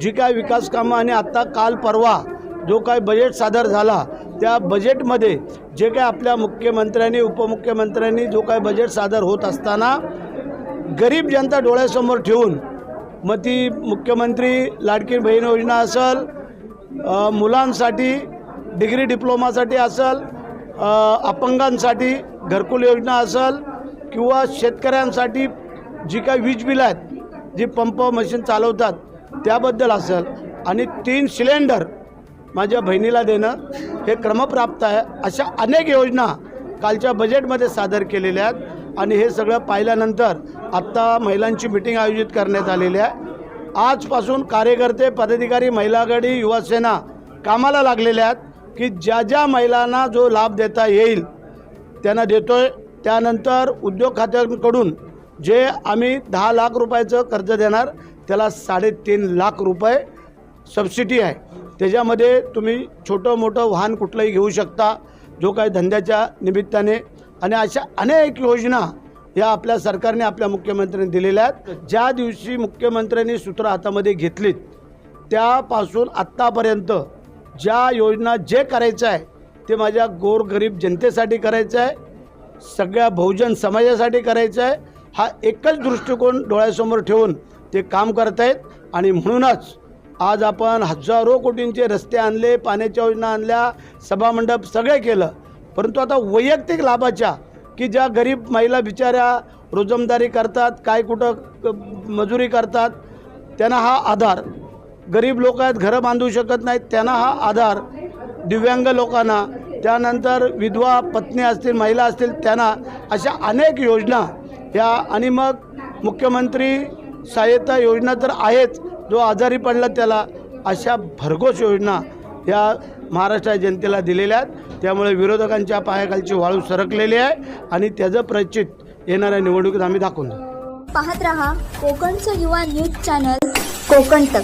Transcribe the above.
जी काय विकास कामं आणि आत्ता काल परवा जो काय बजेट सादर झाला त्या बजेटमध्ये जे काय आपल्या मुख्यमंत्र्यांनी उपमुख्यमंत्र्यांनी जो काय बजेट सादर होत असताना गरीब जनता डोळ्यासमोर ठेवून मग ती मुख्यमंत्री लाडकी बहीण योजना असेल मुलांसाठी डिग्री डिप्लोमासाठी असेल अपंगांसाठी घरकुल योजना असेल किंवा शेतकऱ्यांसाठी जी काही वीज बिलं आहेत जी पंप मशीन चालवतात त्याबद्दल असेल. आणि तीन सिलेंडर माझ्या बहिणीला देणं हे क्रमप्राप्त आहे. अशा अनेक योजना कालच्या बजेटमध्ये सादर केलेल्या आहेत. आणि हे सगळं पाहिल्यानंतर आत्ता महिलांची मिटिंग आयोजित करण्यात आलेली आहे. आजपासून कार्यकर्ते पदाधिकारी महिला गडी युवासेना कामाला लागलेल्या आहेत की ज्या ज्या महिलांना जो लाभ देता येईल त्यांना देतो आहे त्यानंतर उद्योग खात्यांकडून जे आम्ही दहा लाख रुपयाचं कर्ज देणार त्याला साडेतीन लाख रुपये सबसिडी आहे. त्याच्यामध्ये तुम्ही छोटं मोठं वाहन कुठलंही घेऊ शकता जो काही धंद्याच्या निमित्ताने. आणि अशा अनेक योजना या आपल्या सरकारने आपल्या मुख्यमंत्र्यांनी दिलेल्या आहेत. ज्या दिवशी मुख्यमंत्र्यांनी सूत्र हातामध्ये घेतलीत त्यापासून आत्तापर्यंत ज्या योजना जे करायचं आहे ते माझ्या गोरगरीब जनतेसाठी करायचं आहे सगळ्या बहुजन समाजासाठी करायचं आहे हा एकच दृष्टिकोन डोळ्यासमोर ठेवून ते काम करत आहेत आणि म्हणूनच आज आपण हजारो कोटींचे रस्ते आणले पाण्याच्या योजना आणल्या सभामंडप सगळे केलं. परंतु आता वैयक्तिक लाभाच्या की ज्या गरीब महिला बिचाऱ्या रोजमदारी करतात काय कुठं मजुरी करतात त्यांना हा आधार. गरीब लोक आहेत घरं बांधू शकत नाहीत त्यांना हा आधार दिव्यांग लोकांना. त्यानंतर विधवा पत्नी असतील महिला असतील त्यांना अशा अनेक योजना या आणि मग मुख्यमंत्री सहाय्यता योजना तर आहेच जो आजारी पडला त्याला अशा भरघोस योजना या महाराष्ट्र जनतेला दिलेल्या आहेत. त्यामुळे विरोधकांच्या पायाखालची वाळू सरकलेली आहे आणि त्याचं प्रचित येणाऱ्या निवडणुकीत आम्ही दाखवून पाहत रहा कोकणचं युवा न्यूज चॅनल कोकण तक.